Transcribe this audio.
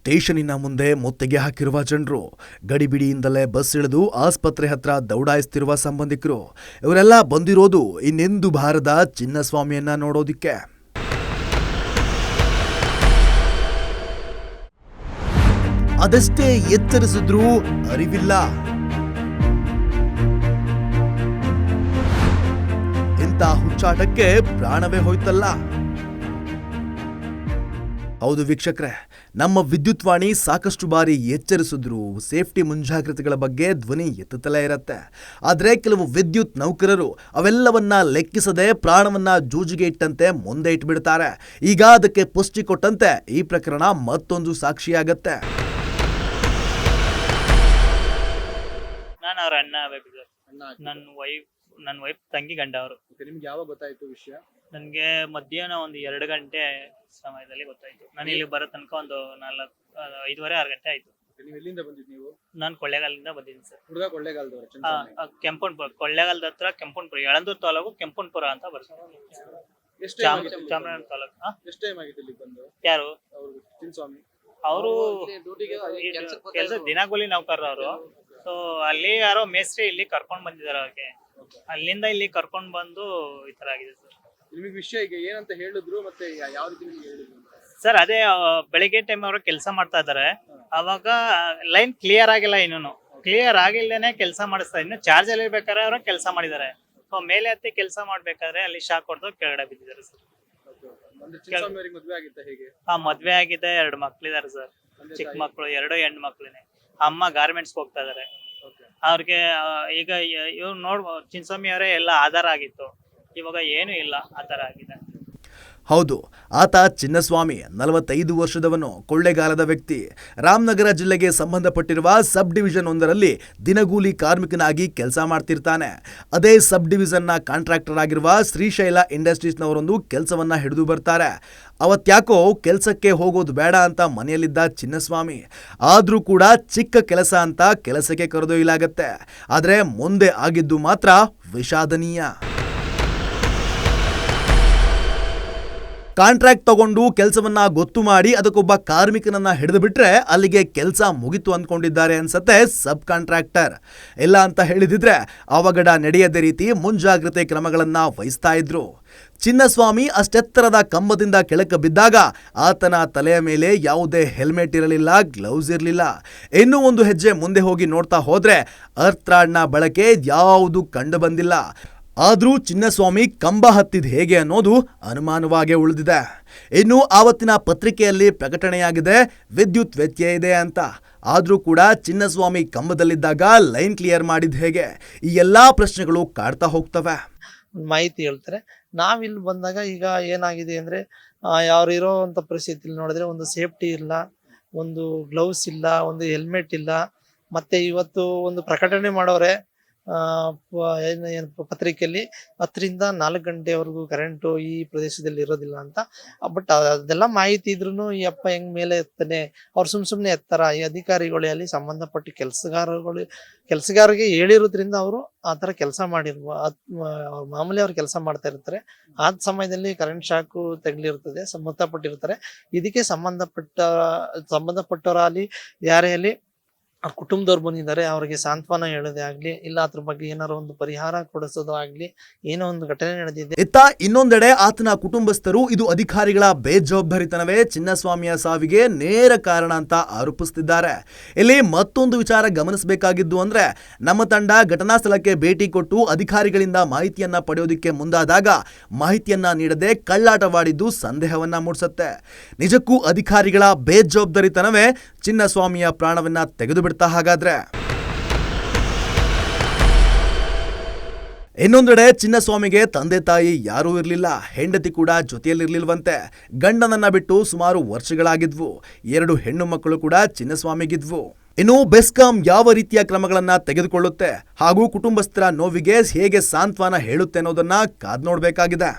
ಸ್ಟೇಷನಿನ ಮುಂದೆ ಮುತ್ತಿಗೆ ಹಾಕಿರುವ ಜನರು, ಗಡಿಬಿಡಿಯಿಂದಲೇ ಬಸ್ ಇಳಿದು ಆಸ್ಪತ್ರೆ ಹತ್ರ ದೌಡಾಯಿಸ್ತಿರುವ ಸಂಬಂಧಿಕರು. ಇವರೆಲ್ಲ ಬಂದಿರೋದು ಇನ್ನೆಂದು ಬಾರದ ಚಿನ್ನಸ್ವಾಮಿಯನ್ನ ನೋಡೋದಿಕ್ಕೆ. ಅದಷ್ಟೇ ಎಚ್ಚರಿಸಿದ್ರೂ ಅರಿವಿಲ್ಲ. ಇಂಥ ಹುಚ್ಚಾಟಕ್ಕೆ ಪ್ರಾಣವೇ ಹೋಯ್ತಲ್ಲ. ಹೌದು ವೀಕ್ಷಕರೇ, ನಮ್ಮ ವಿದ್ಯುತ್ ವಾಣಿ ಸಾಕಷ್ಟು ಬಾರಿ ಎಚ್ಚರಿಸಿದ್ರು. ಸೇಫ್ಟಿ ಮುಂಜಾಗ್ರತೆಗಳ ಬಗ್ಗೆ ಧ್ವನಿ ಎತ್ತುತ್ತಲೇ ಇರುತ್ತೆ. ಆದರೆ ಕೆಲವು ವಿದ್ಯುತ್ ನೌಕರರು ಅವೆಲ್ಲವನ್ನ ಲೆಕ್ಕಿಸದೆ ಪ್ರಾಣವನ್ನ ಜೂಜಿಗೆ ಇಟ್ಟಂತೆ ಮುಂದೆ ಇಟ್ಬಿಡ್ತಾರೆ. ಈಗ ಅದಕ್ಕೆ ಪುಷ್ಟಿ ಕೊಟ್ಟಂತೆ ಈ ಪ್ರಕರಣ ಮತ್ತೊಂದು ಸಾಕ್ಷಿಯಾಗತ್ತೆ. ನಾನು ಅಣ್ಣ ನನ್ನ ವೈಫ್ ನನ್ನ ವೈಫ್ ತಂಗಿ ಗಂಡ ಅವರು. ಓಕೆ ನಿಮ್ಗೆ ಯಾವಾಗ ಗೊತ್ತಾಯ್ತು ವಿಷಯ? ನನಗೆ ಮಧ್ಯಾಹ್ನ ಒಂದು ಎರಡು ಗಂಟೆ ಸಮಯದಲ್ಲಿ ಗೊತ್ತಾಯ್ತು. ನಾನು ಇಲ್ಲಿ ಬರೋ ತನಕ ಒಂದು ನಾಲ್ಕು ಆ, ಐದುವರೆ ಆರು ಗಂಟೆ ಆಯ್ತು. Okay, ನೀವು ಎಲ್ಲಿಂದ ಬಂದಿದ್ದು ನೀವು? ನಾನು ಕೊಳ್ಳೇಗಾಲದಿಂದ ಬಂದಿದ್ದೀನಿ ಸರ್. ಹುಡುಗ ಕೊಳ್ಳೇಗಾಲದವರು ಕೆಂಪನ್ಪುರ ಕೊಳ್ಳೇಗಾಲದ ಹತ್ರ ಕೆಂಪನ್ಪುರ ಯಳಂದೂರು ತಾಲೂಕು ಕೆಂಪನ್ಪುರ ಅಂತ ಬರ್ತದೆ. ಎಷ್ಟು ಟೈಮ್ ಚಾಮ ಆಗಿತ್ತು ಇಲ್ಲಿಗೆ ಚಾಮರಾಜನಗರ ಬಂದು? ತಾಲೂಕು ಆ? ಎಷ್ಟು ಟೈಮ್ ಆಗಿತ್ತು ಇಲ್ಲಿ ಬಂದು? ಯಾರು? ಅವರು ಚಿನ್ಸ್ವಾಮಿ. ಅವರು ಕೆಲಸ ದಿನಗೂಲಿ ನೌಕರರು ಅವರು. ಸೊ ಅಲ್ಲಿ ಯಾರೋ ಮೇಸ್ತ್ರಿ ಇಲ್ಲಿ ಕರ್ಕೊಂಡ್ ಬಂದಿದ್ದಾರೆ ಅವ್ರಿಗೆ. ಅಲ್ಲಿಂದ ಇಲ್ಲಿ ಕರ್ಕೊಂಡ್ ಬಂದು ಈ ತರ ಆಗಿದೆ ಸರ್. ನಿಮಗೆ ವಿಷಯ ಈಗ ಏನಂತ ಹೇಳಿದ್ರು ಮತ್ತೆ ಯಾ- ಯಾವ ರೀತಿ ನಿಮ್ಗೆ ಹೇಳಿದ್ರು? ಅಂತ? ಸರ್ ಅದೇ ಆ, ಬೆಳಿಗ್ಗೆ ಟೈಮ್ ಅವರು ಕೆಲಸ ಮಾಡ್ತಾ ಇದ್ದಾರೆ ಅವಾಗ ಲೈನ್ ಕ್ಲಿಯರ್ ಆಗಿಲ್ಲ ಇನ್ನೂ ಕ್ಲಿಯರ್ ಆಗಿಲ್ಲೇನೆ ಕೆಲಸ ಮಾಡಿಸ್ತಾರೆ ಇನ್ನು ಚಾರ್ಜ್ ಅಲ್ಲಿ ಇರ್ಬೇಕಾದ್ರೆ ಅವರು ಕೆಲಸ ಮಾಡಿದ್ದಾರೆ. ಸೊ ಮೇಲೆ ಹತ್ತಿ ಕೆಲಸ ಮಾಡ್ಬೇಕಾದ್ರೆ ಅಲ್ಲಿ ಶಾಕ್ ಹೊಡೆದು ಕೆಳಗಡೆ ಬಿದ್ದಿದ್ದಾರೆ ಸರ್. ಮದುವೆ okay. ಅಂದ್ರೆ ಚಿನ್ನಸ್ವಾಮಿ ಅವ್ರಿಗೆ ಮದ್ವೆ ಆಗಿತ್ತ ಹೇಗೆ? ಆ ಮದ್ವೆ ಆಗಿದೆ. ಎರಡು ಮಕ್ಕಳಿದ್ದಾರೆ ಸರ್. ಚಿಕ್ಕ? ಮಕ್ಕಳು ಎರಡು ಹೆಣ್ಣು ಮಕ್ಳಿನೇ. ಅಮ್ಮ ಗಾರ್ಮೆಂಟ್ಸ್ ಹೋಗ್ತಾ ಇದಾರೆ. ಅವ್ರಿಗೆ ಈಗ ಇವ್ರು ನೋಡ್ಬೋದು ಚಿನ್ಸ್ವಾಮಿ ಅವರೇ ಎಲ್ಲ ಆಧಾರ ಆಗಿತ್ತು. ಇವಾಗ ಏನು ಇಲ್ಲ ಆ ತರ ಆಗಿದೆ. ಹೌದು, ಆತ ಚಿನ್ನಸ್ವಾಮಿ, ನಲವತ್ತೈದು ವರ್ಷದವನು, ಕೊಳ್ಳೆಗಾಲದ ವ್ಯಕ್ತಿ. ರಾಮನಗರ ಜಿಲ್ಲೆಗೆ ಸಂಬಂಧಪಟ್ಟಿರುವ ಸಬ್ ಡಿವಿಷನ್ ಒಂದರಲ್ಲಿ ದಿನಗೂಲಿ ಕಾರ್ಮಿಕನಾಗಿ ಕೆಲಸ ಮಾಡ್ತಿರ್ತಾನೆ. ಅದೇ ಸಬ್ ಡಿವಿಷನ್ನ ಕಾಂಟ್ರಾಕ್ಟರ್ ಆಗಿರುವ ಶ್ರೀಶೈಲ ಇಂಡಸ್ಟ್ರೀಸ್ನವರೊಂದು ಕೆಲಸವನ್ನ ಹಿಡಿದು ಬರ್ತಾರೆ. ಅವತ್ತ್ಯಾಕೋ ಕೆಲಸಕ್ಕೆ ಹೋಗೋದು ಬೇಡ ಅಂತ ಮನೆಯಲ್ಲಿದ್ದ ಚಿನ್ನಸ್ವಾಮಿ, ಆದರೂ ಕೂಡ ಚಿಕ್ಕ ಕೆಲಸ ಅಂತ ಕೆಲಸಕ್ಕೆ ಕರೆದೊಯ್ಯಲಾಗತ್ತೆ. ಆದರೆ ಮುಂದೆ ಆಗಿದ್ದು ಮಾತ್ರ ವಿಷಾದನೀಯ. ಕಾಂಟ್ರಾಕ್ಟ್ ತಗೊಂಡು ಕೆಲಸವನ್ನ ಗೊತ್ತು ಮಾಡಿ ಅದಕ್ಕೊಬ್ಬ ಕಾರ್ಮಿಕನನ್ನ ಹಿಡಿದು ಬಿಟ್ರೆ ಅಲ್ಲಿಗೆ ಕೆಲಸ ಮುಗಿತು ಅಂದ್ಕೊಂಡಿದ್ದಾರೆ ಅನ್ಸತ್ತೆ ಸಬ್ ಕಾಂಟ್ರಾಕ್ಟರ್. ಇಲ್ಲ ಅಂತ ಹೇಳಿದಿದ್ರೆ ಅವಘಡ ನಡೆಯದ ರೀತಿ ಮುಂಜಾಗ್ರತೆ ಕ್ರಮಗಳನ್ನ ವಹಿಸ್ತಾ ಇದ್ರು. ಚಿನ್ನಸ್ವಾಮಿ ಅಷ್ಟೆತ್ತರದ ಕಂಬದಿಂದ ಕೆಳಕ್ಕೆ ಬಿದ್ದಾಗ ಆತನ ತಲೆಯ ಮೇಲೆ ಯಾವುದೇ ಹೆಲ್ಮೆಟ್ ಇರಲಿಲ್ಲ, ಗ್ಲೌಸ್ ಇರಲಿಲ್ಲ. ಇನ್ನೂ ಒಂದು ಹೆಜ್ಜೆ ಮುಂದೆ ಹೋಗಿ ನೋಡ್ತಾ ಹೋದ್ರೆ ಅರ್ಥ್ರಾಡ್ನ ಬಳಕೆ ಯಾವುದು ಕಂಡು ಬಂದಿಲ್ಲ. ಆದ್ರೂ ಚಿನ್ನಸ್ವಾಮಿ ಕಂಬ ಹತ್ತಿದ ಹೇಗೆ ಅನ್ನೋದು ಅನುಮಾನವಾಗೇ ಉಳಿದಿದೆ. ಇನ್ನು ಆವತ್ತಿನ ಪತ್ರಿಕೆಯಲ್ಲಿ ಪ್ರಕಟಣೆಯಾಗಿದೆ, ವಿದ್ಯುತ್ ವ್ಯತ್ಯಯ ಇದೆ ಅಂತ. ಆದರೂ ಕೂಡ ಚಿನ್ನಸ್ವಾಮಿ ಕಂಬದಲ್ಲಿದ್ದಾಗ ಲೈನ್ ಕ್ಲಿಯರ್ ಮಾಡಿದ ಹೇಗೆ? ಈ ಎಲ್ಲ ಪ್ರಶ್ನೆಗಳು ಕಾಡ್ತಾ ಹೋಗ್ತವೆ. ಮಾಹಿತಿ ಹೇಳ್ತಾರೆ. ನಾವಿಲ್ಲಿ ಬಂದಾಗ ಈಗ ಏನಾಗಿದೆ ಅಂದ್ರೆ ಯಾರು ಇರೋವಂಥ ಪರಿಸ್ಥಿತಿಲಿ ನೋಡಿದ್ರೆ ಒಂದು ಸೇಫ್ಟಿ ಇಲ್ಲ, ಒಂದು ಗ್ಲೌಸ್ ಇಲ್ಲ, ಒಂದು ಹೆಲ್ಮೆಟ್ ಇಲ್ಲ. ಮತ್ತೆ ಇವತ್ತು ಒಂದು ಪ್ರಕಟಣೆ ಮಾಡೋರೆ ಏನ್ ಏನ್ ಪತ್ರಿಕೆಯಲ್ಲಿ ಹತ್ತರಿಂದ ನಾಲ್ಕು ಗಂಟೆವರೆಗೂ ಕರೆಂಟು ಈ ಪ್ರದೇಶದಲ್ಲಿ ಇರೋದಿಲ್ಲ ಅಂತ. ಬಟ್ ಅದೆಲ್ಲ ಮಾಹಿತಿ ಇದ್ರೂ ಈ ಅಪ್ಪ ಹೆಂಗ್ ಮೇಲೆ ಎತ್ತಾನೆ, ಅವ್ರು ಸುಮ್ ಸುಮ್ನೆ ಎತ್ತಾರ, ಈ ಅಧಿಕಾರಿಗಳು ಅಲ್ಲಿ ಸಂಬಂಧಪಟ್ಟ ಕೆಲಸಗಾರಗಳು ಕೆಲಸಗಾರರಿಗೆ ಹೇಳಿರೋದ್ರಿಂದ ಅವರು ಆ ತರ ಕೆಲಸ ಮಾಡಿರ್ಬ ಮಾಮೂಲಿ ಅವ್ರು ಕೆಲಸ ಮಾಡ್ತಾ ಇರ್ತಾರೆ. ಆ ಸಮಯದಲ್ಲಿ ಕರೆಂಟ್ ಶಾಕು ತಗಲಿರ್ತದೆ ಮೃತಪಟ್ಟಿರ್ತಾರೆ ಇದಕ್ಕೆ ಸಂಬಂಧಪಟ್ಟ ಸಂಬಂಧಪಟ್ಟವರಲ್ಲಿ ಯಾರೇ ಆಗಲಿ ಆ ಕುಟುಂಬದವ್ರು ಬಂದಿದ್ದಾರೆ, ಅವ್ರಿಗೆ ಸಾಂತ್ವನ ಹೇಳೋದೇ ಆಗಲಿ, ಇಲ್ಲ ಅದ್ರ ಬಗ್ಗೆ ಏನಾರು ಒಂದು ಪರಿಹಾರ ಕೊಡಿಸೋದು ಆಗಲಿ, ಏನೋ ಒಂದು ಘಟನೆ ನಡೆದಿದೆ. ಇತ್ತ ಇನ್ನೊಂದೆಡೆ ಆತನ ಕುಟುಂಬಸ್ಥರು ಇದು ಅಧಿಕಾರಿಗಳ ಬೇಜವಾಬ್ದಾರಿತನವೇ ಚಿನ್ನಸ್ವಾಮಿಯ ಸಾವಿಗೆ ನೇರ ಕಾರಣ ಅಂತ ಆರೋಪಿಸುತ್ತಿದ್ದಾರೆ ಇಲ್ಲಿ ಮತ್ತೊಂದು ವಿಚಾರ ಗಮನಿಸಬೇಕಾಗಿದ್ದು ಅಂದ್ರೆ, ನಮ್ಮ ತಂಡ ಘಟನಾ ಸ್ಥಳಕ್ಕೆ ಭೇಟಿ ಕೊಟ್ಟು ಅಧಿಕಾರಿಗಳಿಂದ ಮಾಹಿತಿಯನ್ನ ಪಡೆಯೋದಿಕ್ಕೆ ಮುಂದಾದಾಗ ಮಾಹಿತಿಯನ್ನ ನೀಡದೆ ಕಳ್ಳಾಟವಾಡಿದ್ದು ಸಂದೇಹವನ್ನ ಮೂಡಿಸುತ್ತೆ. ನಿಜಕ್ಕೂ ಅಧಿಕಾರಿಗಳ ಬೇಜವಾಬ್ದಾರಿತನವೇ ಚಿನ್ನಸ್ವಾಮಿಯ ಪ್ರಾಣವನ್ನ ತೆಗೆದು ಬಿಡ್ತಾ ಹಾಗಾದ್ರೆ. ಇನ್ನೊಂದೆಡೆ ಚಿನ್ನಸ್ವಾಮಿಗೆ ತಂದೆ ತಾಯಿ ಯಾರೂ ಇರಲಿಲ್ಲ, ಹೆಂಡತಿ ಕೂಡ ಜೊತೆಯಲ್ಲಿರ್ಲಿಲ್ವಂತೆ. ಗಂಡನನ್ನ ಬಿಟ್ಟು ಸುಮಾರು ವರ್ಷಗಳಾಗಿದ್ವು. ಎರಡು ಹೆಣ್ಣು ಮಕ್ಕಳು ಕೂಡ ಚಿನ್ನಸ್ವಾಮಿಗಿದ್ವು. ಇನ್ನು ಬೆಸ್ಕಾಂ ಯಾವ ರೀತಿಯ ಕ್ರಮಗಳನ್ನ ತೆಗೆದುಕೊಳ್ಳುತ್ತೆ ಹಾಗೂ ಕುಟುಂಬಸ್ಥರ ನೋವಿಗೆ ಹೇಗೆ ಸಾಂತ್ವನ ಹೇಳುತ್ತೆ ಅನ್ನೋದನ್ನ ಕಾದ್ ನೋಡ್ಬೇಕಾಗಿದೆ